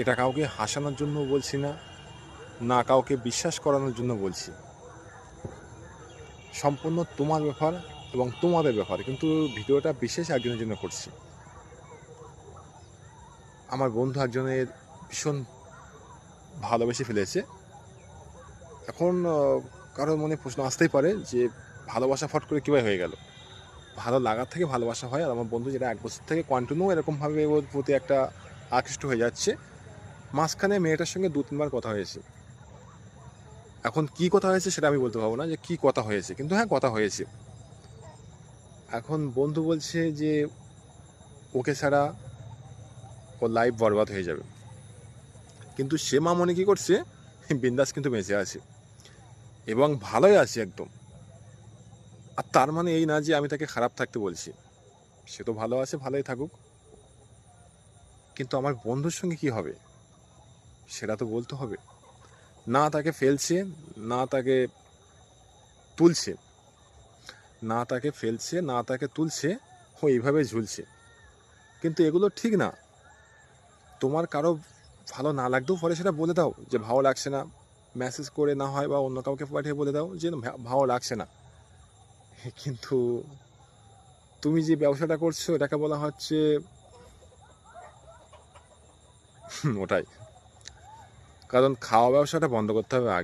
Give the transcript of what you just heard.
এটা কাউকে হাসানোর জন্য বলছি না না কাউকে বিশ্বাস করানোর জন্য বলছি। সম্পূর্ণ তোমার ব্যাপার এবং তোমাদের ব্যাপার, কিন্তু ভিডিওটা বিশেষ একজনের জন্য করছি। আমার বন্ধু একজনের ভীষণ ভালোবেসে ফেলেছে। এখন কারোর মনে প্রশ্ন আসতেই পারে যে ভালোবাসা ফট করে কীভাবে হয়ে গেল? ভালো লাগার থেকে ভালোবাসা হয়, আর আমার বন্ধু যেটা এক বছর থেকে কন্টিনিউ এরকমভাবে ওর প্রতি একটা আকৃষ্ট হয়ে যাচ্ছে। মাঝখানে মেয়েটার সঙ্গে দু তিনবার কথা হয়েছে। এখন কি কথা হয়েছে সেটা আমি বলতে পারব না যে কি কথা হয়েছে, কিন্তু হ্যাঁ কথা হয়েছে। এখন বন্ধু বলছে যে ওকে ছাড়া ওর লাইফ বরবাদ হয়ে যাবে। কিন্তু সে মা মনে কী করছে? বিন্দাস কিন্তু বেঁচে আছে। এবং ভালোই আছে একদম। আর তার মানে এই না যে আমি তাকে খারাপ থাকতে বলছি। সে তো ভালো আছে, ভালোই থাকুক। কিন্তু আমার বন্ধুর সঙ্গে কি হবে? সেটা তো বলতে হবে। না তাকে ফেলছে, না তাকে তুলছে। না তাকে ফেলছে, না তাকে তুলছে, ও এইভাবে ঝুলছে। কিন্তু এগুলো ঠিক না। তোমার কারও ভালো না লাগতেও পরে সেটা বলে দাও, যে ভালো লাগছে না। মেসেজ করে না হয় বা অন্য কাউকে পাঠিয়ে বলে দাও যে ভালো লাগছে না। কিন্তু তুমি যে ব্যবসাটা করছ, এটাকে বলা হচ্ছে ওটাই। কারণ খাওয়া ব্যবসাটা বন্ধ করতে হবে আগে।